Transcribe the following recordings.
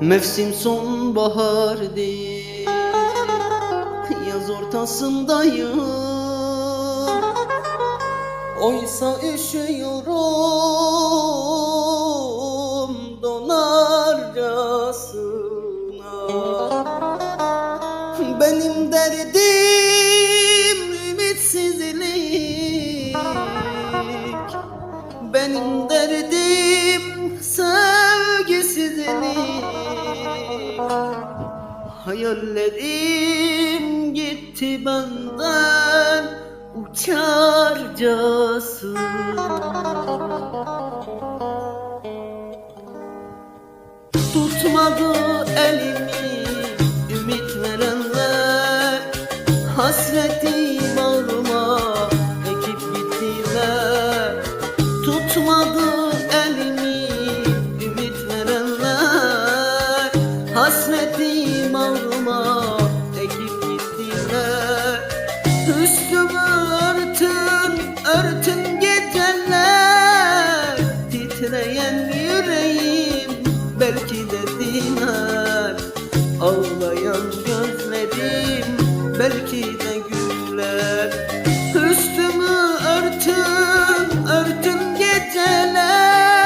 Mevsim sonbahar değil Yaz ortasındayım. Oysa üşüyorum donarcasına Benim derdim Hayallerim gitti benden uçarcasına Tutmadı elimi ümit verenler Hasreti bağrıma ekip gittiler. Tutmadı elimi Ağlayan gözlerim belki de güler Üstümü örtün, örtün geceler.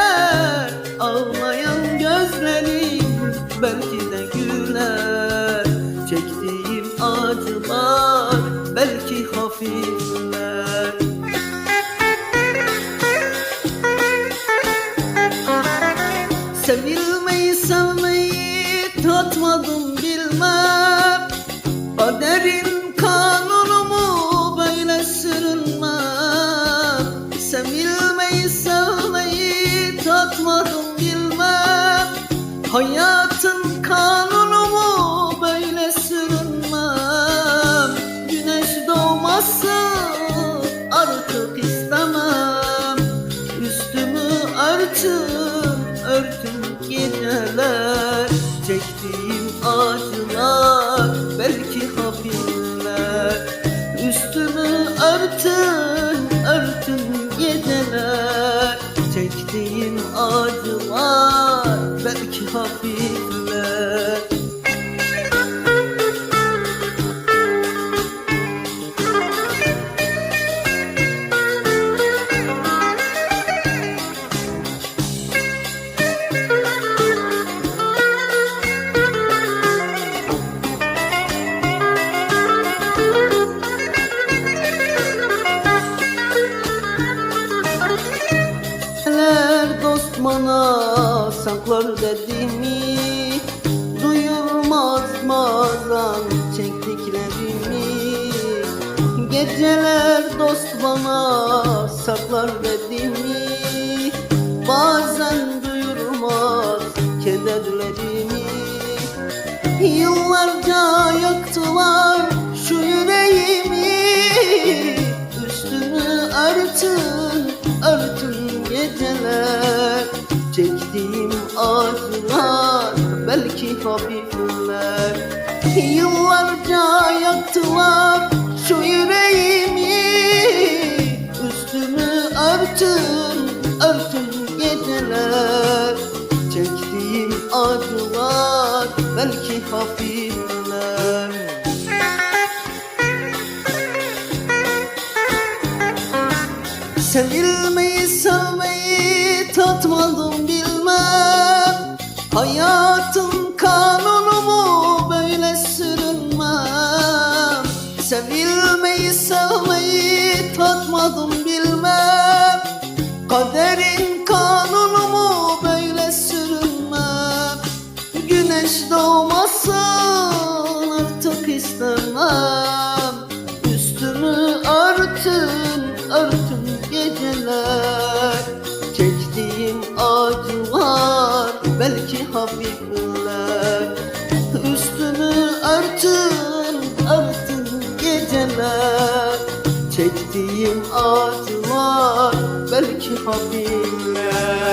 Ağlayan gözlerim belki de güler Çektiğim acılar belki hafifler. Sevilmeyi sevmeyi tatmadım bilmem. Kaderin kanunu böyle sürünmem. Sevilmeyi sevmeyi tatmadım bilmem. Hayatın Çektiğim acılar belki hafifler Üstümü örtün, örtün geceler Çektiğim acılar belki hafifler bana saklar dediğimi Duyurmaz bazen çektiklerimi. Geceler dost bana saklar dediğimi Bazen belki hafifler. Yıllarca yaktılar şu yüreğimi. Üstümü örtün, örtün geceler. Çektiğim acılar belki hafifler. Sevilmeyi sevmeyi tatmadım bilmem. Hayatın belki hafifler Üstümü örtün, örtün geceler. Çektiğim acılar belki hafifler